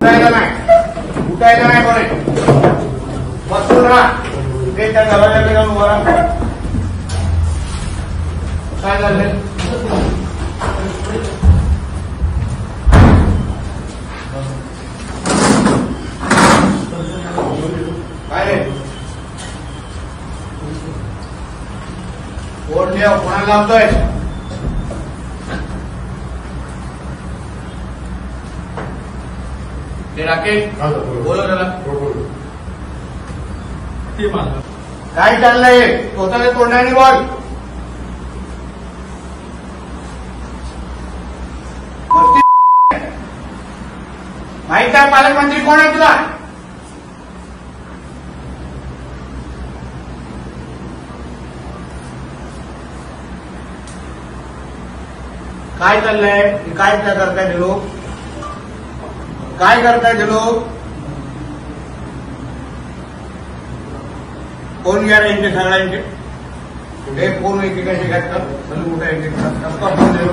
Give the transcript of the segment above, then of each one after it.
उठायला नाही. उठायला नाही कोणी. बसून राहा. ते त्या दरवाजाकडे जाऊन उभा राहा. काय झालं? काय कोण कोणाला लावतोय? ते राकेश? बोलव त्याला ते मला काय चाललंय? स्वतःच्या तोंडाने बोल. माहीत आहे पालकमंत्री कोण आहे तुला? काय चाललंय? काय काय करताय लोक? काय करताय ते लोक? रे यांचे सगळ्यांचे. हे फ़ोन एकेकाचे घातलं चल कुठे फ़ोन दे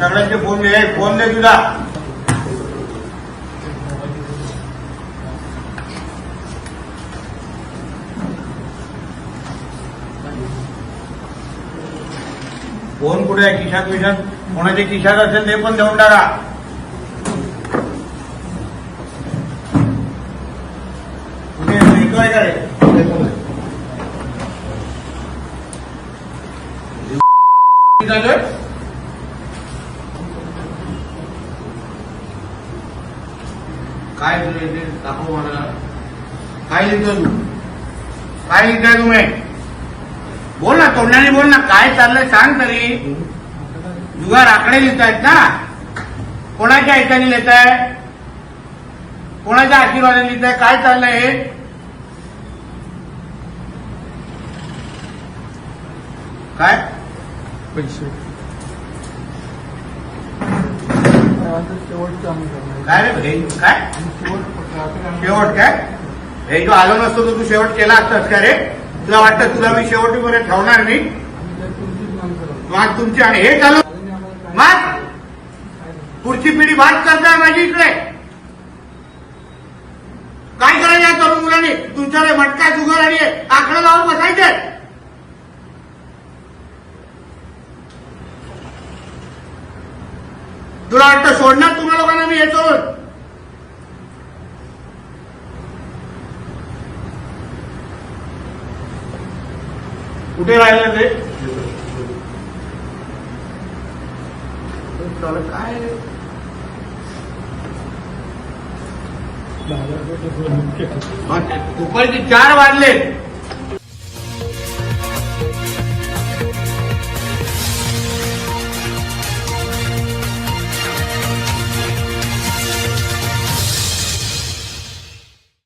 सगळ्यांचे फ़ोन दे. हे फ़ोन दे फ़ोन कुठे आहे? खिशात विशात कोणाच्या खिशात असेल ते पण देऊन टाका. कुठे ऐकवाय झालं? काय तुला इथे? दाखव मला. काय लिहितो तू? काय लिहिताय तुम्ही? बोल ना तोंडाने बोल ना काय चाललंय सांग तरी. जुगार आकडे लिहितायत ना. कोणाच्या ऐकाने लिहिताय? कोणाच्या आशीर्वादाने लिहिताय? काय चाललंय हे? काय? पैसे. काय रे काय? शेवट शेवट काय? हे तू आलो नसतो तर तू शेवट केला असतास का रे? तुला वाटतं तुला मी शेवटीपर्यंत ठेवणार नाही? मग तुमची आणि हे चालू मग! पुढची पिढी भात करताय माझी इकडे. काय करायचं तरुण मुलांनी? तुमच्याकडे मटका जुगार आणि आकडा लावून बसायचे. तुला वाटतं सोडणार तुम्हा लोकांना मी येतो कुठे राहिलं ते? काय? दुपारचे चार वाजले.